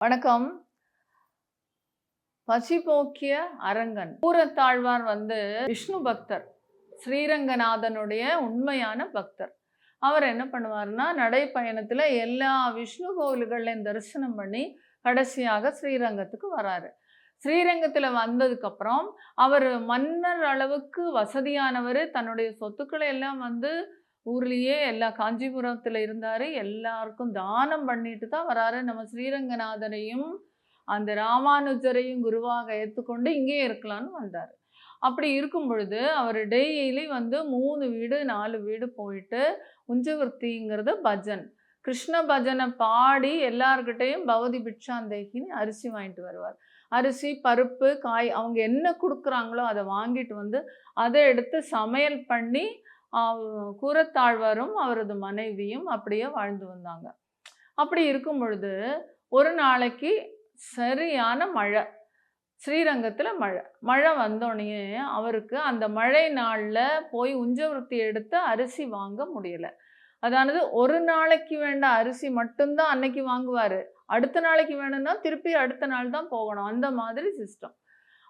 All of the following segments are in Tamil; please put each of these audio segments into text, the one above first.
வணக்கம். பசி போக்கிய அரங்கன். பூரத்தாழ்வார் வந்து விஷ்ணு பக்தர் ஸ்ரீரங்கநாதனுடைய உண்மையான பக்தர். அவர் என்ன பண்ணுவார்னா நடைப்பயணத்தில் எல்லா விஷ்ணு கோவில்கள்லையும் தரிசனம் பண்ணி கடைசியாக ஸ்ரீரங்கத்துக்கு வராரு. ஸ்ரீரங்கத்தில் வந்ததுக்கப்புறம் அவர் மன்னர் அளவுக்கு வசதியானவர் தன்னுடைய சொத்துக்களை எல்லாம் வந்து ஊர்லேயே எல்லா காஞ்சிபுரத்தில் இருந்தார். எல்லாருக்கும் தானம் பண்ணிட்டு தான் வராரு. நம்ம ஸ்ரீரங்கநாதனையும் அந்த ராமானுஜரையும் குருவாக ஏற்றுக்கொண்டு இங்கேயே இருக்கலான்னு வந்தார். அப்படி இருக்கும் பொழுது அவர் டெய்லி வந்து மூணு வீடு நாலு வீடு போயிட்டு உஞ்சவர்த்திங்கிறது பஜன். கிருஷ்ண பஜனை பாடி எல்லார்கிட்டையும் பவதி பிட்சாந்தேகின்னு அரிசி வாங்கிட்டு வருவார். அரிசி பருப்பு காய் அவங்க என்ன கொடுக்குறாங்களோ அதை வாங்கிட்டு வந்து அதை எடுத்து சமையல் பண்ணி கூரத்தாழ்வாரும் அவரது மனைவியும் அப்படியே வாழ்ந்து வந்தாங்க. அப்படி இருக்கும் பொழுது ஒரு நாளைக்கு சரியான மழை ஸ்ரீரங்கத்தில் மழை. மழை வந்தோடனே அவருக்கு அந்த மழை நாளில் போய் உஞ்சவருத்தி எடுத்து அரிசி வாங்க முடியலை. அதானது ஒரு நாளைக்கு வேண்ட அரிசி மட்டும்தான் அன்னைக்கு வாங்குவார். அடுத்த நாளைக்கு வேணும்னா திருப்பி அடுத்த நாள் தான் போகணும். அந்த மாதிரி சிஸ்டம்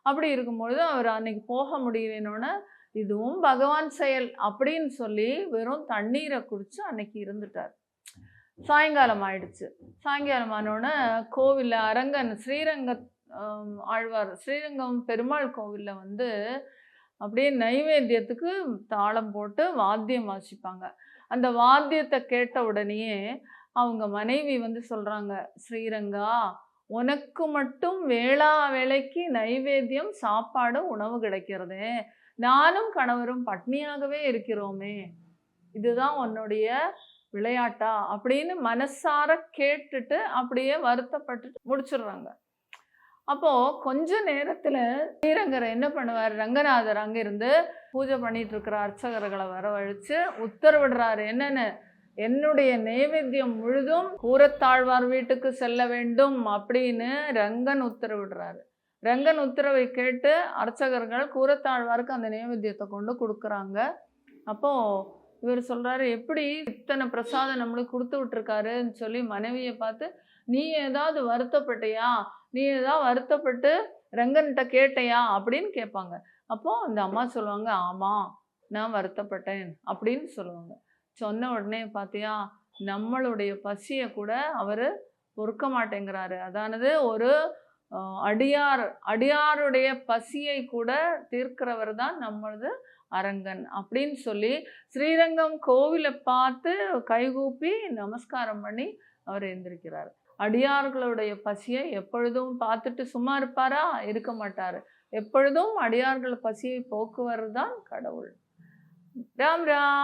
அப்படி இருக்கும்பொழுது அவர் அன்னைக்கு போக முடியலன்னொன்னே இதுவும் பகவான் செயல் அப்படின்னு சொல்லி வெறும் தண்ணீரை குடித்து அன்னைக்கு இருந்துட்டார். சாயங்காலம் ஆயிடுச்சு. சாயங்காலம் ஆனோடனே கோவிலில் அரங்கன் ஸ்ரீரங்க ஆழ்வார் ஸ்ரீரங்கம் பெருமாள் கோவிலில் வந்து அப்படியே நைவேத்தியத்துக்கு தாளம் போட்டு வாத்தியம் வாசிப்பாங்க. அந்த வாத்தியத்தை கேட்ட உடனேயே அவங்க மனைவி வந்து சொல்கிறாங்க ஸ்ரீரங்கா உனக்கு மட்டும் வேளா வேலைக்கு நைவேத்தியம் சாப்பாடு உணவு கிடைக்கிறதே. நானும் கணவரும் பட்னியாகவே இருக்கிறோமே. இதுதான் உன்னுடைய விளையாட்டா? அப்படின்னு மனசார கேட்டுட்டு அப்படியே வருத்தப்பட்டுட்டு முடிச்சிடுறாங்க. அப்போ கொஞ்ச நேரத்துல ஸ்ரீரங்கர் என்ன பண்ணுவார்? ரங்கநாதர் அங்கிருந்து பூஜை பண்ணிட்டு இருக்கிற அர்ச்சகர்களை வரவழைச்சு உத்தரவிடுறாரு. என்னன்னு? என்னுடைய நைவேத்தியம் முழுதும் கூரத்தாழ்வார் வீட்டுக்கு செல்ல வேண்டும் அப்படின்னு ரங்கன் உத்தரவிடுறாரு. ரங்கன் உத்தரவை கேட்டு அர்ச்சகர்கள் கூரத்தாழ்வாருக்கு அந்த நைவேத்தியத்தை கொண்டு கொடுக்குறாங்க. அப்போது இவர் சொல்கிறாரு எப்படி இத்தனை பிரசாதம் நம்மளுக்கு கொடுத்து விட்ருக்காருன்னு சொல்லி மனைவியை பார்த்து நீ ஏதாவது வருத்தப்பட்டியா? நீ ஏதாவது வருத்தப்பட்டு ரங்கன்கிட்ட கேட்டையா? அப்படின்னு கேட்பாங்க. அப்போது அந்த அம்மா சொல்லுவாங்க ஆமாம் நான் வருத்தப்பட்டேன் அப்படின்னு சொல்லுவாங்க. சொன்ன உடனே பார்த்தியா நம்மளுடைய பசியை கூட அவர் பொறுக்க மாட்டேங்கிறாரு. அதானது ஒரு அடியார் அடியாருடைய பசியை கூட தீர்க்கிறவர் தான் நம்மளது அரங்கன் அப்படின்னு சொல்லி ஸ்ரீரங்கம் கோவிலை பார்த்து கைகூப்பி நமஸ்காரம் பண்ணி அவர் எந்திரிக்கிறார். அடியார்களுடைய பசியை எப்பொழுதும் பார்த்துட்டு சும்மா இருப்பாரா? இருக்க மாட்டார். எப்பொழுதும் அடியார்கள் பசியை போக்குவர் தான் கடவுள். ராம் ராம்.